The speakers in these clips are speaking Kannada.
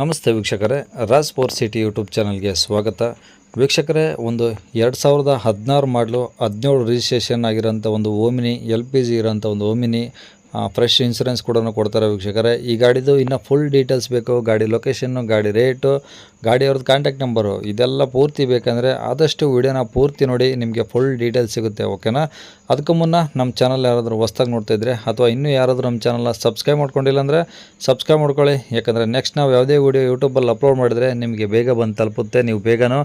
ನಮಸ್ತೆ ವೀಕ್ಷಕರೇ, ರಾಜ್ ಫೋರ್ ಸಿಟಿ ಯೂಟ್ಯೂಬ್ ಚಾನಲ್ಗೆ ಸ್ವಾಗತ. ವೀಕ್ಷಕರೇ, ಒಂದು ಎರಡು ಸಾವಿರದ ಹದಿನಾರು ಮಾಡಲು ಹದಿನೇಳು ರಿಜಿಸ್ಟ್ರೇಷನ್ ಆಗಿರೋಂಥ ಒಂದು ಓಮಿನಿ, ಎಲ್ ಪಿ ಜಿ ಇರೋಂಥ ಒಂದು ಓಮಿನಿ ಫ್ರೆಶ್ ಇನ್ಸೂರೆನ್ಸ್ ಕೂಡ ಕೊಡ್ತಾರೆ ವೀಕ್ಷಕರೇ. ಈ ಗಾಡಿದು ಇನ್ನು ಫುಲ್ ಡೀಟೇಲ್ಸ್ ಬೇಕು. ಗಾಡಿ ಲೊಕೇಶನ್ನು ಗಾಡಿ ರೇಟು ಗಾಡಿಯವ್ರದ್ದು ಕಾಂಟ್ಯಾಕ್ಟ್ ನಂಬರು ಇದೆಲ್ಲ ಪೂರ್ತಿ ಬೇಕಂದರೆ ಆದಷ್ಟು ವಿಡಿಯೋನ ಪೂರ್ತಿ ನೋಡಿ ನಿಮಗೆ ಫುಲ್ ಡೀಟೇಲ್ಸ್ ಸಿಗುತ್ತೆ ಓಕೆನಾ ಅದಕ್ಕೂ ಮುನ್ನ ನಮ್ಮ ಚಾನಲ್ ಯಾರಾದರೂ ಹೊಸ್ದಾಗಿ ನೋಡ್ತಾ ಇದ್ರೆ ಅಥವಾ ಇನ್ನೂ ಯಾರಾದರೂ ನಮ್ಮ ಚಾನಲ್ನ ಸಬ್ಸ್ಕ್ರೈಬ್ ಮಾಡ್ಕೊಂಡಿಲ್ಲ ಅಂದರೆ ಸಬ್ಸ್ಕ್ರೈಬ್ ಮಾಡ್ಕೊಳ್ಳಿ. ಯಾಕಂದರೆ ನೆಕ್ಸ್ಟ್ ನಾವು ಯಾವುದೇ ವೀಡಿಯೋ ಯೂಟ್ಯೂಬಲ್ಲಿ ಅಪ್ಲೋಡ್ ಮಾಡಿದರೆ ನಿಮಗೆ ಬೇಗ ಬಂದು ತಲುಪುತ್ತೆ. ನೀವು ಬೇಗನೂ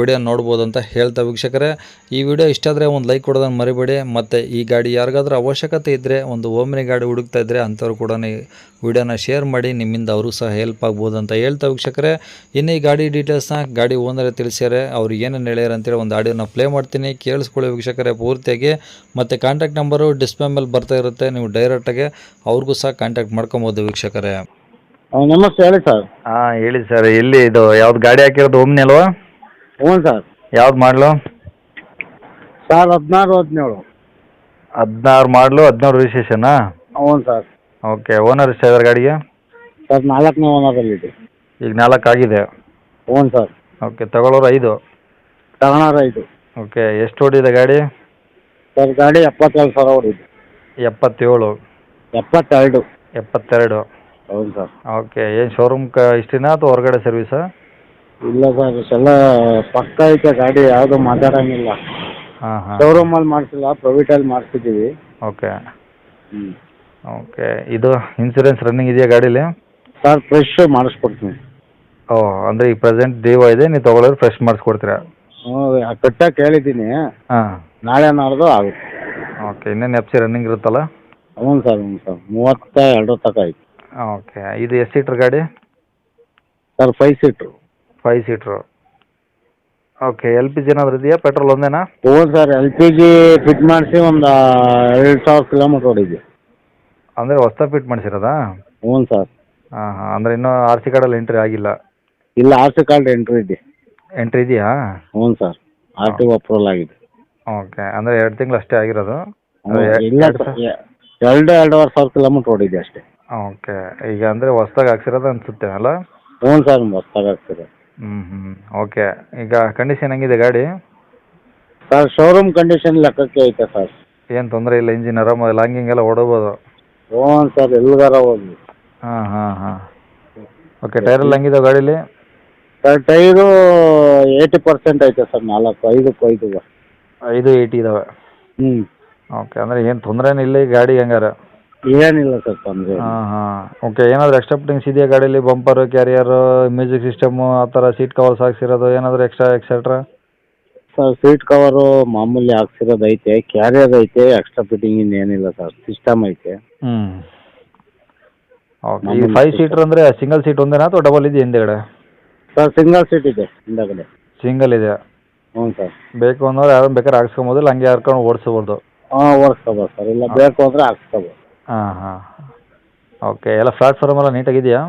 ವಿಡಿಯೋ ನೋಡ್ಬೋದು ಅಂತ ಹೇಳ್ತಾ ವೀಕ್ಷಕರೇ. ಈ ವಿಡಿಯೋ ಇಷ್ಟ ಆದರೆ ಒಂದು ಲೈಕ್ ಕೊಡೋದನ್ನು ಮರಿಬೇಡಿ. ಮತ್ತು ಈ ಗಾಡಿ ಯಾರಿಗಾದ್ರೂ ಅವಶ್ಯಕತೆ ಇದ್ದರೆ ಒಂದು ಓಮಿನಿ ಗಾಡಿ ಹುಡುಕ್ತಾ ಇದ್ದರೆ ಅಂಥವ್ರು ಕೂಡ ವಿಡಿಯೋನ ಶೇರ್ ಮಾಡಿ ನಿಮ್ಮಿಂದ ಅವರು ಸಹ ಹೆಲ್ಪ್ ಆಗ್ಬೋದು ಅಂತ ಹೇಳ್ತಾ ವೀಕ್ಷಕರೇ. ಇನ್ನು ಈ ಗಾಡಿ ಡೀಟೇಲ್ಸ್ನ ಗಾಡಿ ಓನರ್ ತಿಳಿಸ್ಯಾರೆ. ಅವ್ರು ಏನೇನು ಹೇಳ್ಯಾರ ಅಂತೇಳಿ ಒಂದು ಆಡಿಯೋನ ಪ್ಲೇ ಮಾಡ್ತೀನಿ. ಕೇಳಿಸ್ಕೊಳ್ಳಿ ವೀಕ್ಷಕರೇ ಪೂರ್ತಿಯಾಗಿ. ಮತ್ತು ಕಾಂಟ್ಯಾಕ್ಟ್ ನಂಬರು ಡಿಸ್ಪ್ಲೇ ಮೇಲೆ ಬರ್ತಾ ಇರುತ್ತೆ. ನೀವು ಡೈರೆಕ್ಟಾಗಿ ಅವ್ರಿಗೂ ಸಹ ಕಾಂಟ್ಯಾಕ್ಟ್ ಮಾಡ್ಕೊಬೋದು ವೀಕ್ಷಕರೇ. ನಮಸ್ತೆ ಹೇಳಿ ಸರ್ ಹಾಂ ಹೇಳಿ ಸರ್ ಎಲ್ಲಿ ಇದು ಯಾವ್ದು ಗಾಡಿ ಹಾಕಿರೋದು ಓಮ್ನಿ ಅಲ್ವಾ? ಹ್ಞೂ ಸರ್ ಯಾವ್ದು ಮಾಡಲು? ಸರ್ ಹದಿನಾರು ಹದಿನೇಳು. ಹದಿನಾರು ಮಾಡಲು ಹದಿನೇಳು ರಿಜಿಸ್ಟ್ರೇಷನಾ ಹ್ಞೂ ಸರ್. ಓಕೆ ಓನರ್ ಎಷ್ಟಿದ್ದಾರೆ ಗಾಡಿಗೆ? ಸರ್ ನಾಲ್ಕನೇ ಓನರಲ್ಲಿದೆ ಈಗ ನಾಲ್ಕು ಆಗಿದೆ ಹ್ಞೂ ಸರ್. ಓಕೆ ತಗೊಳ್ಳೋರು ಐದು? ತಗೊಳೋರು ಐದು. ಓಕೆ ಎಷ್ಟು ಓಡಿದೆ ಗಾಡಿ? ಸರ್ ಗಾಡಿ ಎಪ್ಪತ್ತೇಳು ಸಾವಿರ ಹೊಡಿದೆ ಎಪ್ಪತ್ತೇಳು. ಎಪ್ಪತ್ತೆರಡು. ಎಪ್ಪತ್ತೆರಡು. ಹೌದು ಸರ್. ಓಕೆ ಏನು ಶೋರೂಮ್ ಕ ಇಷ್ಟಿನ ಅಥವಾ ಹೊರಗಡೆ ಸರ್ವಿಸಾ ಇಲ್ಲ ಸರ್ ಇಷ್ಟೆಲ್ಲ ಪಕ್ಕ ಐತೆ ಗಾಡಿ ಯಾವುದು ಮಾತಾಡಂಗಿಲ್ಲ. ಹಾಂ ಹಾಂ. ಶೋರೂಮಲ್ಲಿ ಮಾಡಿಸಿಲ್ಲ ಪ್ರೈವೇಟಲ್ಲಿ ಮಾಡಿಸಿದ್ದೀವಿ. ಓಕೆ. ಹ್ಞೂ ಓಕೆ ಇದು ಇನ್ಸೂರೆನ್ಸ್ ರನ್ನಿಂಗ್ ಇದೆಯಾ ಗಾಡೀಲಿ? Sir fresh ಮಾಡಿಸ್ಕೊಡ್ತೀನಿ. ಓ ಅಂದರೆ ಈಗ ಪ್ರೆಸೆಂಟ್ ದೇವ ಇದೆ ನೀವು ತೊಗೊಳೋರು ಫ್ರೆಶ್ ಮಾಡಿಸ್ಕೊಡ್ತೀರಾ? ಹ್ಞೂ ಕಟ್ಟಾಗಿ ಕೇಳಿದ್ದೀನಿ. ಹಾಂ. ನಾಳೆ ನಾಡ್ದು ಆಗುತ್ತೆ. ಓಕೆ ಇನ್ನೇನು ಎಫ್ ಸಿ ರನ್ನಿಂಗ್ ಇರುತ್ತಲ್ಲ? ಹ್ಞೂ ಸರ್ ಹ್ಞೂ ಸರ್. ಮೂವತ್ತ ಎರಡು ತಕ ಆಯ್ತು ಓಕೆ ಇದು ಎಷ್ಟು ಸೀಟ್ರ್ ಗಾಡಿ? Sir five seater five seater okay L P G ಏನಾದರೂ ಇದೆಯಾ? ಪೆಟ್ರೋಲ್ ಒಂದೇನಾ? ಹ್ಞೂ sir L P G fit ಮಾಡಿಸಿ ಒಂದು ಎರಡು ಸಾವಿರ ಕಿಲೋಮೀಟ್ರ್ ಹೊಡಿದೆ ಅಂದರೆ ಹೊಸ ಫಿಟ್ ಮಾಡಿಸಿರೋದಾ? ಹ್ಞೂ ಸರ್. ಹಾಂ ಹಾಂ. ಅಂದರೆ ಇನ್ನೂ ಆರ್ ಸಿ ಕಾರ್ಡಲ್ಲಿ ಎಂಟ್ರಿ ಆಗಿಲ್ಲ. ಇಲ್ಲ ಆರ್ ಸಿ ಕಾರ್ಡ್ ಎಂಟ್ರಿ ಇದೆ. ಎಂಟ್ರಿ ಇದೆಯಾ? ಹ್ಞೂ ಸರ್. ಆರ್ ಟಿ ಅಪ್ರೂವಲ್ ಆಗಿದೆ. ಓಕೆ ಅಂದ್ರೆ ಎರಡು ತಿಂಗಳು ಅಷ್ಟೇ ಆಗಿರೋದು? ಹ್ಞೂ, ಅದೇ ಇಲ್ಲ ಎರಡು ಸರ್. ಎ- ಎರಡು ಎರಡೂವರೆ ಸಾವಿರ ಕಿಲೋಮೀಟರ್ ಓಡಿದೆ ಅಷ್ಟೇ. ಓಕೆ ಈಗ ಅಂದ್ರೆ ಹೊಸ್ದಾಗಿ ಹಾಕ್ಸಿರೋದು ಅನ್ಸುತ್ತೆ ಅಲ್ಲ? ಹ್ಞೂ ಸರ್ ಹೊಸ್ದಾಗಿ ಆಗ್ತದೆ ಹ್ಞೂ ಹ್ಞೂ ಓಕೆ ಈಗ ಕಂಡೀಷನ್ ಹೆಂಗಿದೆ ಗಾಡಿ? ಸರ್ ಶೋರೂಮ್ ಕಂಡೀಷನ್ ಲೆಕ್ಕಕ್ಕೆ ಐತೆ ಸರ್. ಏನು ತೊಂದರೆ ಇಲ್ಲ ಇಂಜಿನ್ ಆರಾಮ ಲಾಂಗಿಂಗ್ ಎಲ್ಲ ಓಡೋಬೋದು. ಹ್ಞೂ ಸರ್ ಎಲ್ಲಿಗಾರ ಹೋಗಿ. ಹಾಂ ಹಾಂ ಹಾಂ. ಓಕೆ ಟೈರೆಲ್ಲ ಹಂಗಿದಾವೆ ಗಾಡೀಲಿ? ಸರ್ ಟೈರು ಏಯ್ಟಿ ಪರ್ಸೆಂಟ್ ಐತೆ ಸರ್ ನಾಲ್ಕು ಐದಕ್ಕೆ ಐದು. ಐದು ಏಯ್ಟಿ ಇದಾವೆ. ಹ್ಞೂ ಓಕೆ ಅಂದ್ರೆ ಏನು ತೊಂದರೆನೇ ಇಲ್ಲ ಈ ಗಾಡಿ ಹೆಂಗಾರ? ಏನಿಲ್ಲ ಸರ್ ತೊಂದರೆ ಹಾಂ ಹಾಂ. ಓಕೆ ಏನಾದರೂ ಎಕ್ಸ್ಟ್ರಾ ಫಿಟ್ಟಿಂಗ್ಸ್ ಇದೆಯಾ ಗಾಡೀಲಿ ಬಂಪರು ಕ್ಯಾರಿಯರು ಮ್ಯೂಸಿಕ್ ಸಿಸ್ಟಮು ಆ ಥರ ಸೀಟ್ ಕವರ್ಸ್ ಹಾಕ್ಸಿರೋದು ಏನಾದರೂ extra etcetera sir seat cover ಮಾಮೂಲಿ ಹಾಕ್ಸಿರೋದು ಐತೆ ಕ್ಯಾರಿಯರ್ ಐತೆ ಎಕ್ಸ್ಟ್ರಾ ಫಿಟ್ಟಿಂಗ್ ಇನ್ ಏನಿಲ್ಲ ಸರ್ ಸಿಸ್ಟಮ್ ಐತೆ. ಹ್ಞೂ ಓಕೆ ಈ ಫೈವ್ ಸೀಟರ್ ಅಂದ್ರೆ ಸಿಂಗಲ್ ಸೀಟ್ ಒಂದೇನಾ ಅಥವಾ ಡಬಲ್ ಇದೆ ಹಿಂದೆಗಡೆ? ಸರ್ ಸಿಂಗಲ್ ಸೀಟ್ ಇದೆ ಹಿಂದಗಡೆ. ಸಿಂಗಲ್ ಇದೆ ಹ್ಞೂ ಸರ್ ಬೇಕು ಅಂದ್ರೆ ಯಾರು ಬೇಕಾದ್ರೆ ಹಾಕ್ಸ್ಕೊಬೋದು ಇಲ್ಲ ಹಂಗೆ ಹರ್ಕೊಂಡು ಓಡಿಸ್ಬೋದು. ಹಾಂ ಓಡಿಸ್ಕೋಬೋದು ಸರ್ ಇಲ್ಲ ಬೇಕು ಅಂದ್ರೆ ಹಾಕ್ಸ್ಕೋಬೋದು ಹಾಂ ಹಾಂ. ಓಕೆ ಎಲ್ಲ ಪ್ಲಾಟ್ಫಾರ್ಮ್ ಎಲ್ಲ ನೀಟಾಗಿದೆಯಾ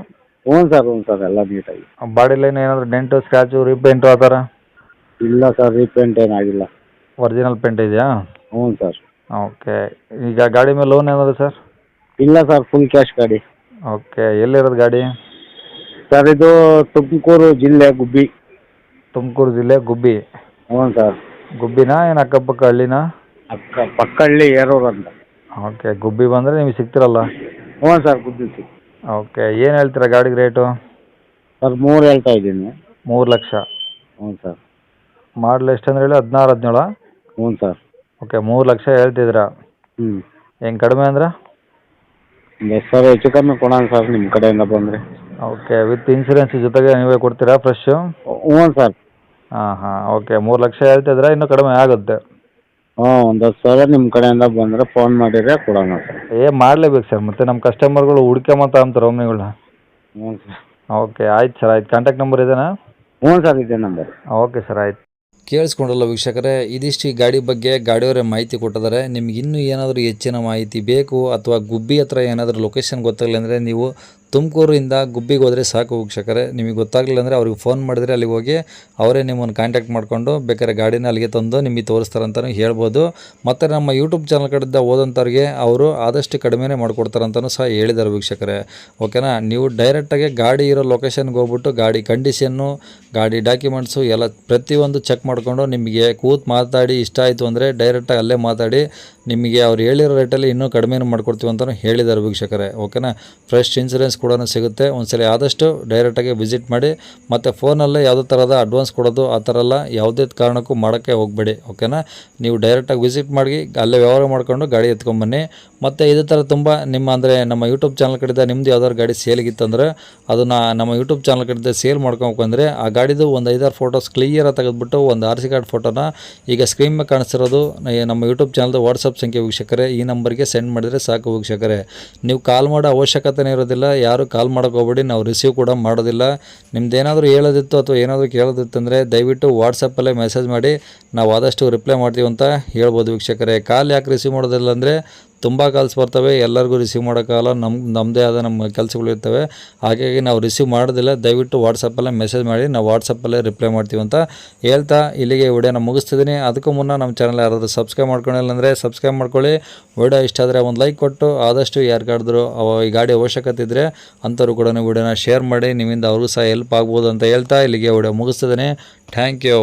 ಹ್ಞೂ ಸರ್ ಹ್ಞೂ ಸರ್ ಎಲ್ಲ ನೀಟಾಗಿ ಬಾಡಿ ಲೈನ್ ಏನಾದರೂ ಡೆಂಟು ಸ್ಕ್ರಾಚು ರಿಪೇಂಟು ಆ ಥರ? ಇಲ್ಲ ಸರ್ ರೀಪೇಂಟ್ ಏನಾಗಿಲ್ಲ. ಒರಿಜಿನಲ್ ಪೇಂಟ್ ಇದೆಯಾ? ಹ್ಞೂ ಸರ್. ಓಕೆ ಈಗ ಗಾಡಿ ಮೇಲೆ ಲೋನ್ ಏನಾದ್ರು ಸರ್? ಇಲ್ಲ ಸರ್ ಫುಲ್ ಕ್ಯಾಶ್ ಗಾಡಿ. ಓಕೆ ಎಲ್ಲಿರೋದು ಗಾಡಿ? ಸರ್ ಇದು ತುಮಕೂರು ಜಿಲ್ಲೆ ಗುಬ್ಬಿ. ತುಮಕೂರು ಜಿಲ್ಲೆ ಗುಬ್ಬಿ. ಹ್ಞೂ ಸರ್. ಗುಬ್ಬಿನಾ ಏನು ಅಕ್ಕಪಕ್ಕ ಹಳ್ಳಿನಾ? ಅಕ್ಕ ಪಕ್ಕ ಹಳ್ಳಿ ಏರೂರು ಅಂತ. ಓಕೆ ಗುಬ್ಬಿ ಬಂದರೆ ನಿಮಗೆ ಸಿಗ್ತಿರಲ್ಲ? ಹ್ಞೂ ಸರ್ ಗುಬ್ಬಿ ಸಿಗ್ ಓಕೆ ಏನು ಹೇಳ್ತೀರಾ ಗಾಡಿಗೆ ರೇಟು? ಸರ್ ಮೂರು ಹೇಳ್ತಾ ಇದ್ದೀನಿ. ಮೂರು ಲಕ್ಷ. ಹ್ಞೂ ಸರ್. ಮಾಡಲ್ ಎಷ್ಟು ಅಂದ್ರೆ ಹೇಳಿ? ಹದಿನಾರು ಹದಿನೇಳು. ಹ್ಞೂ ಸರ್. ಓಕೆ ಮೂರು ಲಕ್ಷ ಹೇಳ್ತಿದ್ದೀರಾ? ಹ್ಞೂ. ಹೆಂಗೆ ಕಡಿಮೆ ಅಂದ್ರೆ? ಒಂದು ಸರ್ ಹೆಚ್ಚು ಕಮ್ಮಿ ಕೊಡೋಣ ಸರ್ ನಿಮ್ಮ ಕಡೆಯಿಂದ ಬಂದರೆ. ಓಕೆ ವಿತ್ ಇನ್ಸೂರೆನ್ಸ್ ಜೊತೆಗೆ ನೀವೇ ಕೊಡ್ತೀರಾ ಫ್ರೆಶ್ಶು ಹ್ಞೂ ಸರ್. ಹಾಂ ಹಾಂ ಓಕೆ ಮೂರು ಲಕ್ಷ ಹೇಳ್ತಿದ್ರೆ ಇನ್ನೂ ಕಡಿಮೆ ಆಗುತ್ತೆ. ಹ್ಞೂ ಒಂದು ಹತ್ತು ಸಾವಿರ ನಿಮ್ಮ ಕಡೆಯಿಂದ ಬಂದರೆ ಫೋನ್ ಮಾಡಿದ್ರೆ ಕೊಡೋಣ ಸರ್. ಏ ಮಾಡಲೇಬೇಕು ಸರ್ ಮತ್ತೆ ನಮ್ಮ ಕಸ್ಟಮರ್ಗಳು ಹುಡ್ಕೊಂಬತ್ತ ಅಂತಾರೆ ಒಮ್ಮೆಗಳನ್ನ ಹ್ಞೂ ಸರ್. ಓಕೆ ಆಯ್ತು ಸರ್ ಆಯ್ತು. ಕಾಂಟ್ಯಾಕ್ಟ್ ನಂಬರ್ ಇದೆನಾ? ಹ್ಞೂ ಸರ್ ಇದೇ ನಂಬರ್. ಓಕೆ ಸರ್ ಆಯ್ತು. ಕೇಳಿಸ್ಕೊಂಡಲ್ಲ ವೀಕ್ಷಕರೇ, ಇದಿಷ್ಟು ಗಾಡಿ ಬಗ್ಗೆ ಗಾಡಿಯವರೇ ಮಾಹಿತಿ ಕೊಟ್ಟಿದ್ದಾರೆ. ನಿಮ್ಗೆ ಇನ್ನೂ ಏನಾದರೂ ಹೆಚ್ಚಿನ ಮಾಹಿತಿ ಬೇಕು ಅಥವಾ ಗುಬ್ಬಿ ಹತ್ರ ಏನಾದರೂ ಲೊಕೇಶನ್ ಗೊತ್ತಾಗಲಿ ಅಂದರೆ ನೀವು ತುಮಕೂರಿಂದ ಗುಬ್ಬಿಗೆ ಹೋದರೆ ಸಾಕು ವೀಕ್ಷಕರೇ. ನಿಮಗೆ ಗೊತ್ತಾಗಲಿಲ್ಲ ಅಂದರೆ ಅವ್ರಿಗೆ ಫೋನ್ ಮಾಡಿದರೆ ಅಲ್ಲಿಗೆ ಹೋಗಿ ಅವರೇ ನಿಮ್ಮನ್ನು ಕಾಂಟ್ಯಾಕ್ಟ್ ಮಾಡಿಕೊಂಡು ಬೇಕಾದ್ರೆ ಗಾಡಿನ ಅಲ್ಲಿಗೆ ತಂದು ನಿಮಗೆ ತೋರಿಸ್ತಾರೆ ಅಂತಲೂ ಹೇಳ್ಬೋದು. ಮತ್ತು ನಮ್ಮ ಯೂಟ್ಯೂಬ್ ಚಾನಲ್ ಕಡೆಯಿಂದ ಹೋದಂಥವ್ರಿಗೆ ಅವರು ಆದಷ್ಟು ಕಡಿಮೆನೇ ಮಾಡಿಕೊಡ್ತಾರೆ ಅಂತಲೂ ಸಹ ಹೇಳಿದ್ದಾರೆ ವೀಕ್ಷಕರೇ. ಓಕೆನಾ ನೀವು ಡೈರೆಕ್ಟಾಗಿ ಗಾಡಿ ಇರೋ ಲೊಕೇಶನ್ಗೆ ಹೋಗ್ಬಿಟ್ಟು ಗಾಡಿ ಕಂಡೀಷನ್ನು ಗಾಡಿ ಡಾಕ್ಯುಮೆಂಟ್ಸು ಎಲ್ಲ ಪ್ರತಿಯೊಂದು ಚೆಕ್ ಮಾಡಿಕೊಂಡು ನಿಮಗೆ ಕೂತು ಮಾತಾಡಿ ಇಷ್ಟ ಆಯಿತು ಅಂದರೆ ಡೈರೆಕ್ಟಾಗಿ ಅಲ್ಲೇ ಮಾತಾಡಿ ನಿಮಗೆ ಅವ್ರು ಹೇಳಿರೋ ರೇಟಲ್ಲಿ ಇನ್ನೂ ಕಡಿಮೆ ಮಾಡ್ಕೊಡ್ತೀವಿ ಅಂತಲೂ ಹೇಳಿದ್ದಾರೆ ವೀಕ್ಷಕರೇ, ಓಕೆನಾ? ಫ್ರೆಶ್ ಇನ್ಸೂರೆನ್ಸ್ ಕೂಡ ಸಿಗುತ್ತೆ. ಒಂದ್ಸಲ ಆದಷ್ಟು ಡೈರೆಕ್ಟಾಗಿ ವಿಸಿಟ್ ಮಾಡಿ, ಮತ್ತು ಫೋನಲ್ಲೇ ಯಾವುದೇ ಥರದ ಅಡ್ವಾನ್ಸ್ ಕೊಡೋದು, ಆ ಥರ ಎಲ್ಲ ಯಾವುದೇ ಕಾರಣಕ್ಕೂ ಮಾಡೋಕ್ಕೆ ಹೋಗಬೇಡಿ, ಓಕೆನಾ? ನೀವು ಡೈರೆಕ್ಟಾಗಿ ವಿಸಿಟ್ ಮಾಡಿ, ಅಲ್ಲೇ ವ್ಯವಹಾರ ಮಾಡ್ಕೊಂಡು ಗಾಡಿ ಎತ್ಕೊಂಬನ್ನಿ. ಮತ್ತು ಇದೇ ಥರ ತುಂಬ ನಿಮ್ಮ ಅಂದರೆ ನಮ್ಮ ಯೂಟ್ಯೂಬ್ ಚಾನಲ್ ಕಡಿದ ನಿಮ್ಮದು ಯಾವ್ದಾದ್ರು ಗಾಡಿ ಸೇಲಿಗಿತ್ತಂದರೆ ಅದನ್ನು ನಮ್ಮ ಯೂಟ್ಯೂಬ್ ಚಾನಲ್ ಕಡಿದ ಸೇಲ್ ಮಾಡ್ಕೊಬೇಕಂದ್ರೆ ಆ ಗಾಡಿದು ಒಂದು ಐದಾರು ಫೋಟೋಸ್ ಕ್ಲಿಯರಾಗಿ ತೆಗೆದುಬಿಟ್ಟು ಒಂದು ಆರ್ ಸಿ ಕಾರ್ಡ್ ಫೋಟೋನ ಈಗ ಸ್ಕ್ರೀನ್ ಮೇಲೆ ಕಾಣಿಸ್ತಿರೋದು ನಮ್ಮ ಯೂಟ್ಯೂಬ್ ಚಾನಲ್ದು ವಾಟ್ಸಪ್ ಸಂಖ್ಯೆ ವೀಕ್ಷಕರೇ, ಈ ನಂಬರ್ಗೆ ಸೆಂಡ್ ಮಾಡಿದರೆ ಸಾಕು ವೀಕ್ಷಕರೇ. ನೀವು ಕಾಲ್ ಮಾಡೋ ಅವಶ್ಯಕತೆನೇ ಇರೋದಿಲ್ಲ, ಯಾರು ಕಾಲ್ ಹೋಗ್ಬೇಡಿ, ನಾವು ರಿಸೀವ್ ಕೂಡ ಮಾಡೋದಿಲ್ಲ. ನಿಮ್ದೇನಾದರೂ ಹೇಳೋದಿತ್ತು ಅಥವಾ ಏನಾದರೂ ಕೇಳೋದಿತ್ತು ಅಂದರೆ ದಯವಿಟ್ಟು ವಾಟ್ಸಪ್ಪಲ್ಲೇ ಮೆಸೇಜ್ ಮಾಡಿ ನಾವು ಆದಷ್ಟು ರಿಪ್ಲೈ ಮಾಡ್ತೀವಿ ಅಂತ ಹೇಳ್ಬೋದು ವೀಕ್ಷಕರೇ. ಕಾಲ್ ಯಾಕೆ ರಿಸೀವ್ ಮಾಡೋದಿಲ್ಲ ಅಂದರೆ ತುಂಬ ಕಾಲ್ಸ್ ಬರ್ತವೆ, ಎಲ್ಲರಿಗೂ ರಿಸೀವ್ ಮಾಡೋಕ್ಕಾಗಲ್ಲ ನಮ್ಮ ನಮ್ಮದೇ ಆದ ನಮ್ಮ ಕೆಲಸಗಳು ಇರ್ತವೆ. ಹಾಗಾಗಿ ನಾವು ರಿಸೀವ್ ಮಾಡೋದಿಲ್ಲ, ದಯವಿಟ್ಟು ವಾಟ್ಸಪ್ಪಲ್ಲೇ ಮೆಸೇಜ್ ಮಾಡಿ, ನಾವು ವಾಟ್ಸಪ್ಪಲ್ಲೇ ರಿಪ್ಲೈ ಮಾಡ್ತೀವಿ ಅಂತ ಹೇಳ್ತಾ ಇಲ್ಲಿಗೆ ವಿಡಿಯೋನ ಮುಗಿಸ್ತಿದ್ದೀನಿ. ಅದಕ್ಕೂ ಮುನ್ನ ನಮ್ಮ ಚಾನಲ್ ಯಾರಾದರೂ ಸಬ್ಸ್ಕ್ರೈಬ್ ಮಾಡ್ಕೊಂಡಿಲ್ಲ ಅಂದರೆ ಸಬ್ಸ್ಕ್ರೈಬ್ ಮಾಡ್ಕೊಳ್ಳಿ. ವಿಡಿಯೋ ಇಷ್ಟ ಆದರೆ ಒಂದು ಲೈಕ್ ಕೊಟ್ಟು, ಆದಷ್ಟು ಯಾರಿಗಾದ್ರೂ ಈ ಗಾಡಿ ಅವಶ್ಯಕತೆ ಇದ್ದರೆ ಅಂಥವ್ರು ಕೂಡ ವಿಡಿಯೋನ ಶೇರ್ ಮಾಡಿ, ನಿಮ್ಮಿಂದ ಅವ್ರಿಗೂ ಸಹ ಹೆಲ್ಪ್ ಆಗ್ಬೋದು ಅಂತ ಹೇಳ್ತಾ ಇಲ್ಲಿಗೆ ವಿಡಿಯೋ ಮುಗಿಸ್ತಿದ್ದೀನಿ. Thank you